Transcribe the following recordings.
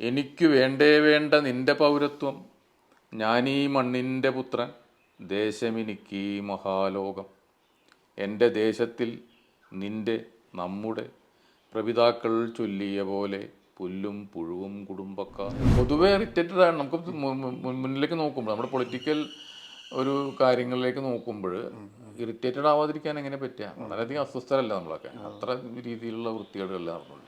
എനിക്ക് വേണ്ടേ വേണ്ട നിന്റെ പൗരത്വം. ഞാനീ മണ്ണിന്റെ പുത്രൻ. ഈ മഹാലോകം. എന്റെ ദേശത്തിൽ നിന്റെ നമ്മുടെ പ്രപിതാക്കൾ ചൊല്ലിയ പോലെ പുല്ലും പുഴുവും കുടുംബക്കാർ. പൊതുവേ ഇറിറ്റേറ്റഡ് ആണ്. നമുക്ക് മുന്നിലേക്ക് നോക്കുമ്പോൾ നമ്മുടെ പൊളിറ്റിക്കൽ ഒരു കാര്യങ്ങളിലേക്ക് നോക്കുമ്പോൾ ഇറിറ്റേറ്റഡ് ആവാതിരിക്കാൻ എങ്ങനെ പറ്റുക? വളരെയധികം അസ്വസ്ഥരല്ല നമ്മളൊക്കെ. അത്ര രീതിയിലുള്ള വൃത്തികേടുകളല്ല നടന്നുകൊണ്ട്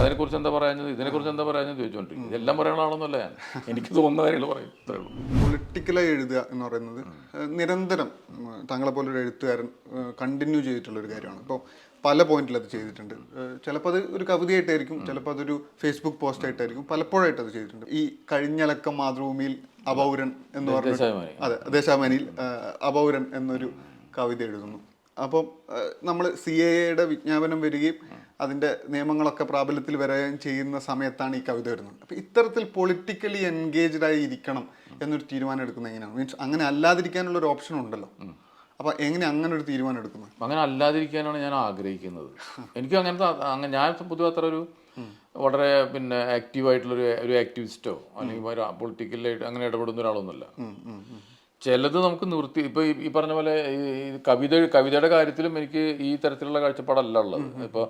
അതിനെക്കുറിച്ച് എന്താ പറയുന്നത് ഇതിനെക്കുറിച്ച് എന്താ പറയുന്നത് ചോദിച്ചുകൊണ്ടിരിക്കും ഇതെല്ലാം പറയണതാണെന്നല്ല ഞാൻ. എനിക്ക് തോന്നുന്ന കാര്യങ്ങൾ പറയും. ഇത്രേ ഉള്ളൂ. പൊളിറ്റിക്കലായി എഴുതുക എന്ന് പറയുന്നത് നിരന്തരം താങ്കളെ പോലൊരു എഴുത്തുകാരൻ കണ്ടിന്യൂ ചെയ്തിട്ടുള്ള ഒരു കാര്യമാണ്. ഇപ്പോൾ പല പോയിന്റിൽ അത് ചെയ്തിട്ടുണ്ട്. ചിലപ്പോൾ അത് ഒരു കവിതയായിട്ടായിരിക്കും ചിലപ്പോൾ അതൊരു ഫേസ്ബുക്ക് പോസ്റ്റ് ആയിട്ടായിരിക്കും പലപ്പോഴായിട്ട് അത് ചെയ്തിട്ടുണ്ട്. ഈ കഴിഞ്ഞലക്കം മാതൃഭൂമിയിൽ അപൗരൻ എന്ന് പറഞ്ഞ അതെ ദേശാഭിമാനിയിൽ അപൗരൻ എന്നൊരു കവിത എഴുതുന്നു. അപ്പം നമ്മൾ സി എ എയുടെ വിജ്ഞാപനം വരികയും അതിന്റെ നിയമങ്ങളൊക്കെ പ്രാബല്യത്തിൽ വരികയും ചെയ്യുന്ന സമയത്താണ് ഈ കവിത വരുന്നത്. അപ്പം ഇത്തരത്തിൽ പൊളിറ്റിക്കലി എൻഗേജ്ഡ് ആയി ഇരിക്കണം എന്നൊരു തീരുമാനം എടുക്കുന്നത് എങ്ങനെയാണ്? മീൻസ് അങ്ങനെ അല്ലാതിരിക്കാനുള്ള ഒരു ഓപ്ഷൻ ഉണ്ടല്ലോ. അപ്പം എങ്ങനെ അങ്ങനെ ഒരു തീരുമാനം എടുക്കുന്നത്? അങ്ങനെ അല്ലാതിരിക്കാനാണ് ഞാൻ ആഗ്രഹിക്കുന്നത്. എനിക്കും അങ്ങനത്തെ അങ്ങനെ ഞാൻ പൊതുവെ അത്ര ഒരു വളരെ പിന്നെ ആക്റ്റീവായിട്ടുള്ളൊരു ഒരു ആക്ടിവിസ്റ്റോ അല്ലെങ്കിൽ പൊളിറ്റിക്കലായിട്ട് അങ്ങനെ ഇടപെടുന്ന ഒരാളൊന്നുമല്ല. ചിലത് നമുക്ക് നിർത്തി ഇപ്പൊ ഈ- പറഞ്ഞ പോലെ ഈ കവിത കവിതയുടെ കാര്യത്തിലും എനിക്ക് ഈ തരത്തിലുള്ള കാഴ്ചപ്പാടല്ല ഉള്ളത്. ഇപ്പൊ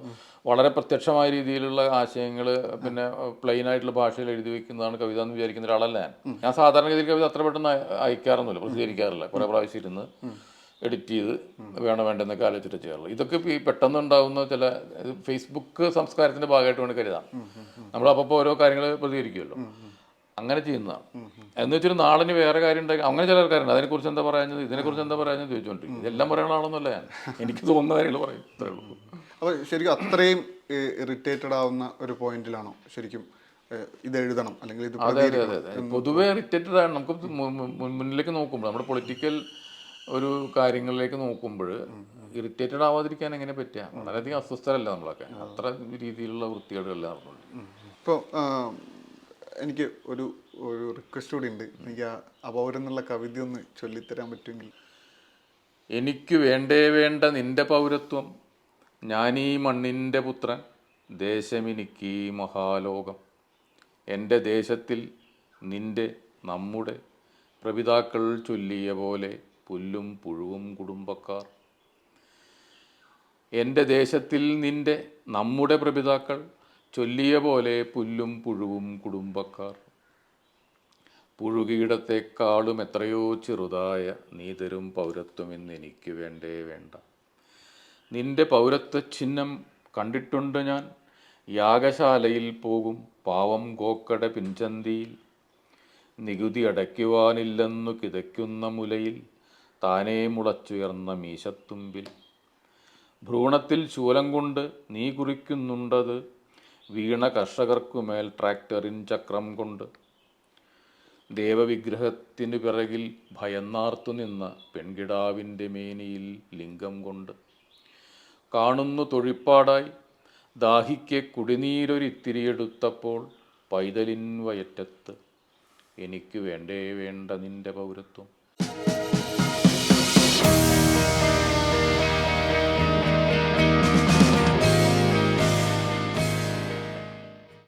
വളരെ പ്രത്യക്ഷമായ രീതിയിലുള്ള ആശയങ്ങൾ പിന്നെ പ്ലെയിൻ ആയിട്ടുള്ള ഭാഷയിൽ എഴുതി വെക്കുന്നതാണ് കവിത എന്ന് വിചാരിക്കുന്ന ഒരാളല്ല ഞാൻ. ഞാൻ സാധാരണഗതിയിൽ കവിത അത്ര പെട്ടെന്ന് അയ- അയക്കാറൊന്നുമില്ല പ്രസിദ്ധീകരിക്കാറില്ല. കുറെ പ്രാവശ്യം ഇരുന്ന് എഡിറ്റ് ചെയ്ത് വേണം വേണ്ടെന്നൊക്കെ ആലോചിച്ചിട്ട് ചെയ്യാറുള്ളൂ ഇതൊക്കെ ഈ പെട്ടെന്ന് ഉണ്ടാകുന്ന ചില ഫേസ്ബുക്ക് സംസ്കാരത്തിന്റെ ഭാഗമായിട്ട് വേണം കരുതാം. നമ്മൾ അപ്പോൾ ഓരോ കാര്യങ്ങൾ പ്രതികരിക്കുമല്ലോ അങ്ങനെ ചെയ്യുന്നതാണ്. എന്ന് വെച്ചാൽ നാളിന് വേറെ കാര്യം ഉണ്ടാക്കി അങ്ങനെ ചില ആൾക്കാരുണ്ട്. അതിനെക്കുറിച്ച് എന്താ പറയുന്നത് ഇതിനെക്കുറിച്ച് എന്താ പറയുന്നത് ചോദിച്ചുകൊണ്ടിരിക്കും ഇതെല്ലാം പറയുന്ന ആളൊന്നുമല്ല ഞാൻ. എനിക്ക് തോന്നുന്ന കാര്യങ്ങൾ പറയും. ഇത്രേ ഉള്ളൂ. അപ്പോൾ ശരിക്കും അത്രയും ഇറിറ്റേറ്റഡ് ആവുന്ന ഒരു പോയിന്റിലാണോ ശരിക്കും ഇത് എഴുതണം? അല്ലെങ്കിൽ ഇത് അതെ അതെ അതെ പൊതുവേ ഇറിറ്റേറ്റഡ് ആണ്. നമുക്ക് മുന്നിലേക്ക് നോക്കുമ്പോൾ നമ്മുടെ പൊളിറ്റിക്കൽ ഒരു കാര്യങ്ങളിലേക്ക് നോക്കുമ്പോൾ ഇറിറ്റേറ്റഡ് ആവാതിരിക്കാൻ എങ്ങനെ പറ്റുക? വളരെയധികം അസ്വസ്ഥരല്ല നമ്മളൊക്കെ. അത്ര രീതിയിലുള്ള വൃത്തികേടുകളല്ല നടന്നുകൊണ്ട്. ഇപ്പോൾ എനിക്ക് ഒരു ഒരു റിക്വസ്റ്റ് കൂടി ഉണ്ട്. എനിക്ക് ആ അപൗരം എന്നുള്ള കവിത ഒന്ന് ചൊല്ലിത്തരാൻ പറ്റുമെങ്കിൽ. എനിക്ക് വേണ്ടേ വേണ്ട നിന്റെ പൗരത്വം ഞാനീ മണ്ണിന്റെ പുത്രൻ ദേശമെനിക്ക് മഹാലോകം. എന്റെ ദേശത്തിൽ നിന്റെ നമ്മുടെ പ്രപിതാക്കൾ ചൊല്ലിയ പോലെ പുല്ലും പുഴുവും കുടുംബക്കാർ. എന്റെ ദേശത്തിൽ നിന്റെ നമ്മുടെ പ്രപിതാക്കൾ ചൊല്ലിയ പോലെ പുല്ലും പുഴുവും കുടുംബക്കാർ. പുഴുകീടത്തെക്കാളും എത്രയോ ചെറുതായ നീ തരും പൗരത്വമെന്ന് എനിക്ക് വേണ്ടേ വേണ്ട. നിന്റെ പൗരത്വ ചിഹ്നം കണ്ടിട്ടുണ്ട് ഞാൻ. യാഗശാലയിൽ പോകും പാവം ഗോക്കട പിൻചന്തിയിൽ. നികുതി അടയ്ക്കുവാനില്ലെന്നു കിതയ്ക്കുന്ന മുലയിൽ താനേ മുളച്ചുയർന്ന മീശത്തുമ്പിൽ. ഭ്രൂണത്തിൽ ശൂലം കൊണ്ട് നീ കുറിക്കുന്നുണ്ടത് വീണ കർഷകർക്കുമേൽ ട്രാക്ടറിൻ ചക്രം കൊണ്ട് ദേവവിഗ്രഹത്തിനു പിറകിൽ ഭയന്നാർത്തു നിന്ന പെൺകിടാവിന്റെ മേനിയിൽ ലിംഗം കൊണ്ട് കാണുന്നു തൊഴിപ്പാടായി. ദാഹിക്കെ കുടിനീരൊരിത്തിരിയെടുത്തപ്പോൾ പൈതലിൻ വയറ്റത്ത് എനിക്ക് വേണ്ടേ വേണ്ട നിന്റെ പൗരത്വം.